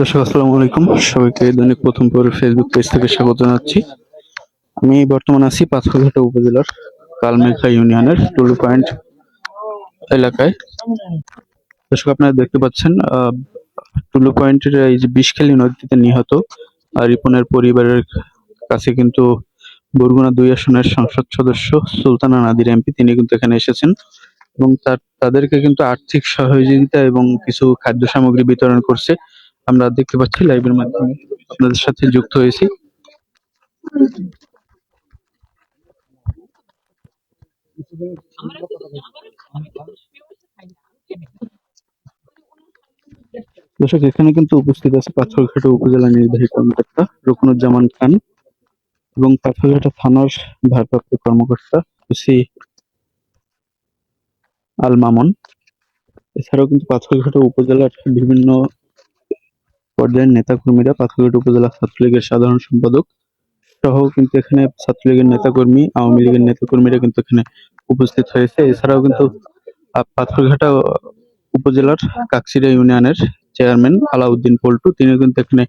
দর্শক, আসসালামু আলাইকুম। সবাইকে দৈনিক প্রথম পরে ফেসবুক পেজ থেকে স্বাগত জানাচ্ছি। আমি বর্তমানে আছি পাথরঘাটা উপজেলার কালমেঘা ইউনিয়নের টুলু পয়েন্ট এলাকায়। দর্শক, আপনারা দেখতে পাচ্ছেন টুলু পয়েন্টের এই যে বিষখালী নদীতে নিহত রিপনের পরিবারের কাছে কিন্তু বরগুনা দুই আসনের সংসদ সদস্য সুলতানা নাদির এমপি, তিনি কিন্তু এখানে এসেছেন এবং তার, তাদেরকে কিন্তু আর্থিক সহযোগিতা এবং কিছু খাদ্য সামগ্রী বিতরণ করছে। আমরা দেখতে পাচ্ছি লাইভের মাধ্যমে। আপনাদের সাথে যুক্ত হয়েছি। দর্শক, এখানে কিন্তু উপস্থিত আছে পাথরঘাটা উপজেলা নির্বাহী কর্মকর্তা রকুনুজ্জামান খান এবং পাথরঘাটা থানার ভারপ্রাপ্ত কর্মকর্তা ওসি আল মামুন। এছাড়াও কিন্তু পাথরঘাটা উপজেলার বিভিন্ন পর্যায়ের নেতাকর্মীরা পাথরঘাটা উপজেলা ছাত্রলীগের সাধারণ সম্পাদক সহ কিন্তু এখানে ছাত্রলীগের নেতাকর্মী, আওয়ামী লীগের নেতাকর্মীরা কিন্তু এখানে উপস্থিত হয়েছে। এছাড়াও কিন্তু পাথরঘাটা উপজেলার কাকসিরা ইউনিয়নের চেয়ারম্যান আলাউদ্দিন পল্টু, তিনিও কিন্তু এখানে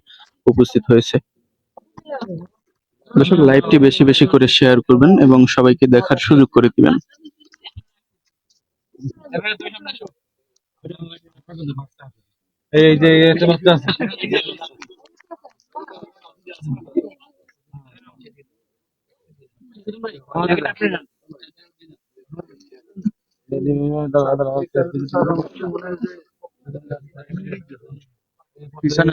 উপস্থিত হয়েছে। দর্শক, লাইভটি বেশি বেশি করে শেয়ার করবেন এবং সবাইকে দেখার সুযোগ করে দিবেন। এই যে একটা বাচ্চা আছে পিছনে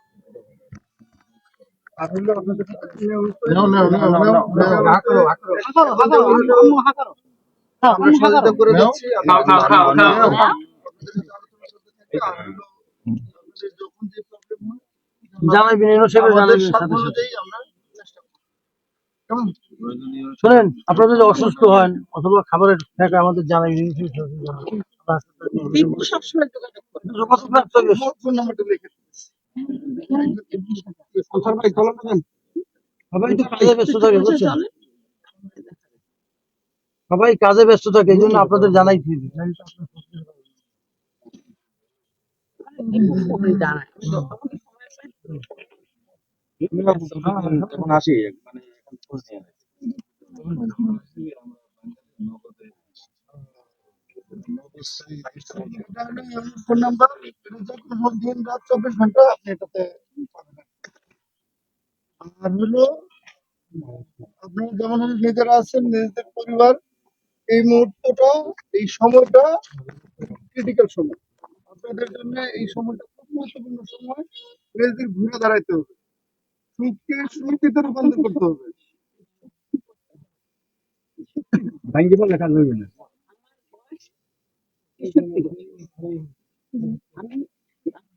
জানাইবেন শোনেন আপনারা যদি অসুস্থ হন অথবা খাবারের থাকে আমাদের জানাইবেন সবাই সবাই কাজে ব্যস্ত থাকে এই জন্য আপনাদের জানাইছি এখন মানে ফোন নাম্বার যখন দিন রাত চব্বিশ ঘণ্টা আপনি এটাতে পাবেন। আর হলো আপনি যেমন নিজেরা আছেন নিজেদের পরিবার এই মুহূর্তটা এই সময়টা ক্রিটিক্যাল সময়। আপনাদের জন্য এই সময়টা খুব গুরুত্বপূর্ণ সময়। নিজেদের ঘুরে দাঁড়াইতে হবে। সুখকে সুরক্ষিত রূপান্তর করতে হবে। ভাঙ্গি বলে কাজ হইবে না। আমি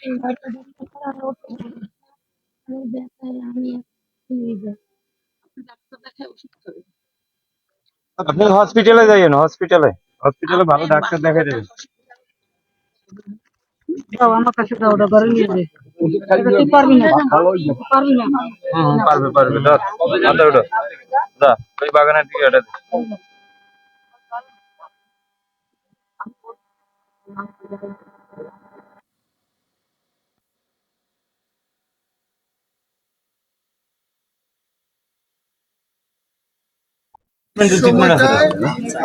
উঠে হয়তো দশটা সাড়ে আটটা উঠতে পারি না। আমি ব্যথায় আমি শুয়ে যাই আপনি ডাক্তার দেখায় ওষুধ খাবেন। আপনি হসপিটালে যাইয়েন হসপিটালে হসপিটালে ভালো ডাক্তার দেখাই দেবেন দাও আমার কাছে দাও ওটা ঘরে নিয়ে যাই তুই পারবি না পারবি না হুম পারবে পারবে ধর আদা ওটা দা ওই বাগানের দিকে ওটা দে।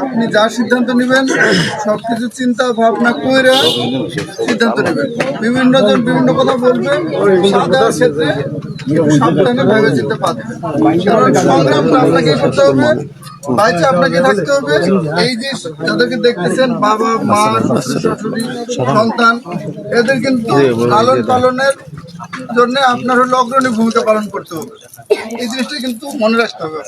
আপনি যা সিদ্ধান্ত নেবেন সবকিছু চিন্তা ভাবনা করে সিদ্ধান্ত নেবেন। বিভিন্ন জন বিভিন্ন কথা সাদার ক্ষেত্রে সাবধানে ভেবে চিন্তে পারবেন কারণ আপনাকে করতে হবে বাইচে আপনাকে থাকতে হবে। এই যে যাদেরকে দেখতেছেন বাবা মা শাশুড়ি সন্তান এদের কিন্তু লালন পালনের জন্য আপনার হলো অগ্রণী ভূমিকা পালন করতে হবে। এই জিনিসটা কিন্তু মনে রাখতে হবে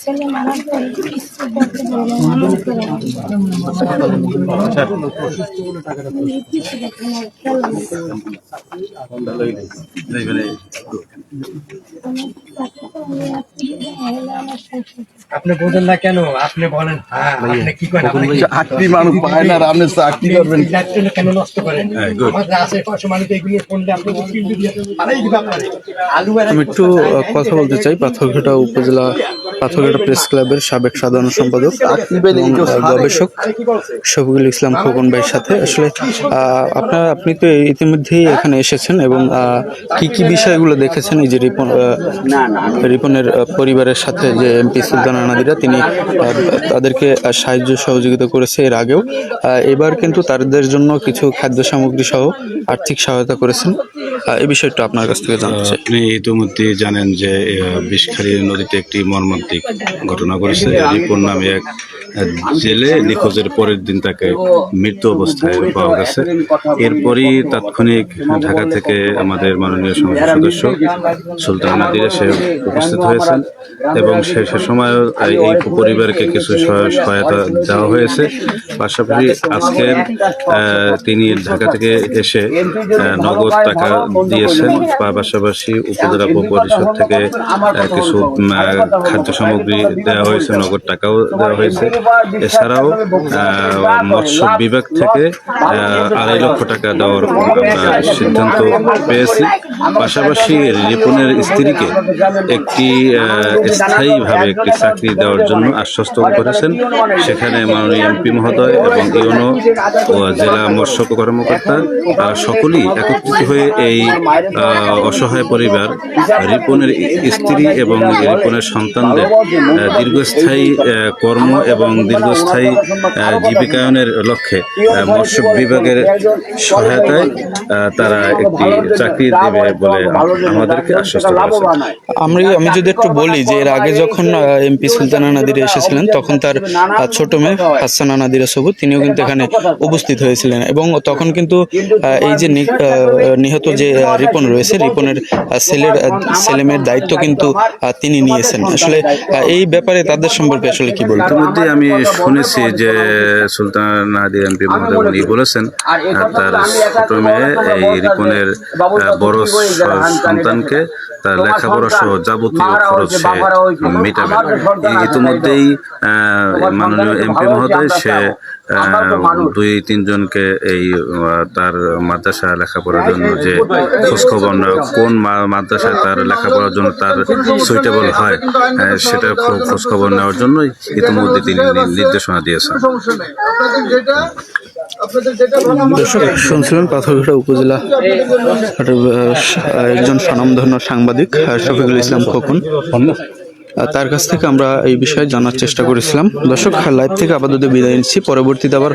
ছেলে মারার পরে কিছু করতে পারব না, করে। আমার আমি আপনি বোঝেন না কেন? আপনি বলেন। হ্যাঁ আপনি কি করেন? আপনি চাকরি মানুষ পায় না আপনি চাকরি করবেন? কেন নষ্ট করেন? আমাদের আশেপাশে মানুষ এগুলো ফোনটা আপনি কিন্তু আলু আমি একটু কথা বলতে চাই। পাথরঘাটা উপজেলা পাথরঘাটা প্রেস ক্লাবের সাবেক সাধারণ সম্পাদক গবেষক শফিকুল ইসলাম খোকন ভাইয়ের সাথে। আসলে আহ, আপনার আপনি তো ইতিমধ্যেই এখানে এসেছেন এবং আহ, কি কি বিষয়গুলো দেখেছেন? এই যে রিপন রিপনের পরিবারের সাথে যে এমপি সুলতানা নাদিরা তিনি তাদেরকে সাহায্য সহযোগিতা করেছে এর আগেও। এবার কিন্তু তাদের জন্য কিছু খাদ্য সামগ্রী সহ আর্থিক সহায়তা করেছেন। এই বিষয়টা আপনার কাছ থেকে জানতে চাই। আপনি ইতিমধ্যে জানেন যে বিষখালী নদীতে একটি মর্মান্তিক ঘটনা ঘটেছে রিপন নামে এক জেলে নিখোঁজের পরের দিন তাকে মৃত্যু অবস্থায় পাওয়া গেছে। এরপরই তাৎক্ষণিক ঢাকা থেকে আমাদের মাননীয় সংসদ সদস্য সুলতান নাদির এসে উপস্থিত হয়েছেন এবং সে সে সময় এই পরিবারকে কিছু সহায়- সহায়তা দেওয়া হয়েছে। পাশাপাশি আজকের তিনি ঢাকা থেকে এসে নগদ টাকা দিয়েছেন বা পাশাপাশি উপজেলা পরিষদ থেকে কিছু খাদ্য সামগ্রী দেওয়া হয়েছে নগদ টাকাও দেওয়া হয়েছে এছাড়াও মৎস্য বিভাগ থেকে আড়াই লক্ষ টাকা দেওয়ার সিদ্ধান্ত পেয়েছি পাশাপাশি রিপনের স্ত্রীকে একটি স্থায়ীভাবে একটি চাকরি দেওয়ার জন্য আশ্বস্ত করেছেন সেখানে মাননীয় এমপি মহোদয় এবং ইউনো জেলা মৎস্য কর্মকর্তা সকলেই একত্রিত হয়ে এই অসহায় পরিবার, রিপনের স্ত্রী এবং রিপনের সন্তানদের দীর্ঘস্থায়ী কর্ম এবং দীর্ঘস্থায়ী জীবিকায়নের লক্ষ্যে মৎস্য বিভাগের সহায়তায় তারা একটি চাকরি দেবে বলে আমাদেরকে আশ্বস্ত করেছে। আমি আমি যদি একটু বলি যে এর আগে যখন এমপি সুলতানা নাদিরা এসেছিলেন, তখন তার ছোট মেয়ে হাসানা নাদিরা সবুজ তিনিও কিন্তু এখানে উপস্থিত হয়েছিলেন। এবং তখন কিন্তু এই যে নিহত যে রিপন রয়েছে। রিপনের ছেলের ছেলেমেয়ের দায়িত্ব কিন্তু তিনি নিয়েছেন। আসলে এই ব্যাপারে তাদের সম্পর্কে আসলে কি বলতে ইতিমধ্যে আমি শুনেছি যে সুলতান নাদি এমপি মহোদয় উনি বলেছেন তার ছোট মেয়ে, এই রিপনের বড় সন্তানকে তার লেখাপড়া সহ যাবতীয় খরচ সে মেটাবে। ইতিমধ্যেই মাননীয় এমপি মহোদয়, সে দুই তিনজনকে এই তার মাদ্রাসা লেখাপড়ার জন্য যে খোঁজখবর না কোন মা- মাদ্রাসায় তার লেখাপড়ার জন্য তার সুইটেবল হয় সেটা খোঁজখবর নেওয়ার জন্যই ইতিমধ্যে তিনি নির্দেশনা দিয়েছেন। সমস্যা নেই আপনাদের যেটা আপনাদের যেটা ভালো দর্শক শুনছিলেন পাথরঘাটা উপজেলা একজন স্বনামধন্য সাংবাদিক শফিকুল ইসলাম খোকন। তার কাছ থেকে আমরা এই বিষয়ে জানার চেষ্টা করেছিলাম। দর্শক লাইভ থেকে আপাতত বিদায় নিচ্ছি। পরবর্তীতে আবার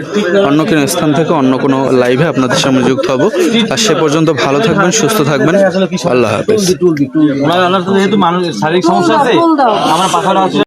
অন্য কোনো স্থান থেকে অন্য কোনো লাইভে আপনাদের সামনে যুক্ত হব। আর সে পর্যন্ত ভালো থাকবেন সুস্থ থাকবেন। আল্লাহ হাফেজ। ওনার ওনার তো যেহেতু মানুষ শারীরিক সমস্যা আছে আমার পাখাটা আছে।